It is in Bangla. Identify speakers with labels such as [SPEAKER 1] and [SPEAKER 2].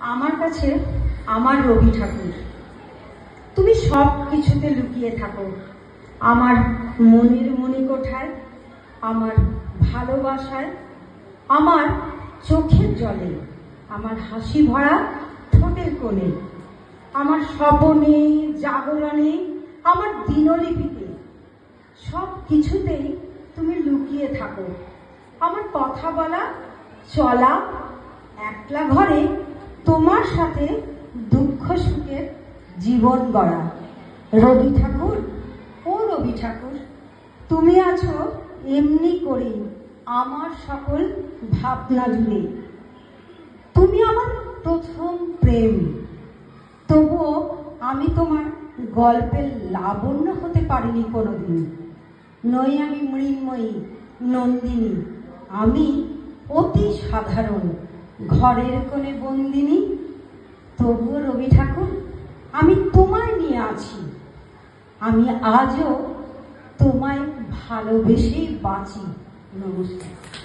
[SPEAKER 1] আমার কাছে আমার রবি ঠাকুর। তুমি সব কিছুতে লুকিয়ে থাকো। আমার মনের মণিকোঠায়, আমার ভালোবাসায়, আমার চোখের জলে, আমার হাসি ভরা ঠোঁটের কোণে, আমার স্বপনে, জাগরণে, আমার দিনলিপিতে, সব কিছুতেই তুমি লুকিয়ে থাকো। আমার কথা বলা, চলা, একলা ঘরে তোমার সাথে দুঃখ সুখের জীবন গড়া। রবি ঠাকুর, ও রবি ঠাকুর, তুমি আছো এমনি করে আমার সকল ভাবনা জুড়ে। তুমি আমার প্রথম প্রেম, তবুও আমি তোমার গল্পের লাবণ্য হতে পারিনি কোনোদিন। নই আমি মৃন্ময়ী, নন্দিনী, আমি অতি সাধারণ। ঘরের কোণে বন্দিনী, তবুও রবি ঠাকুর, আমি তোমায় নিয়ে আছি। আমি আজও তোমায় ভালোবেসেই বাঁচি। নমস্কার।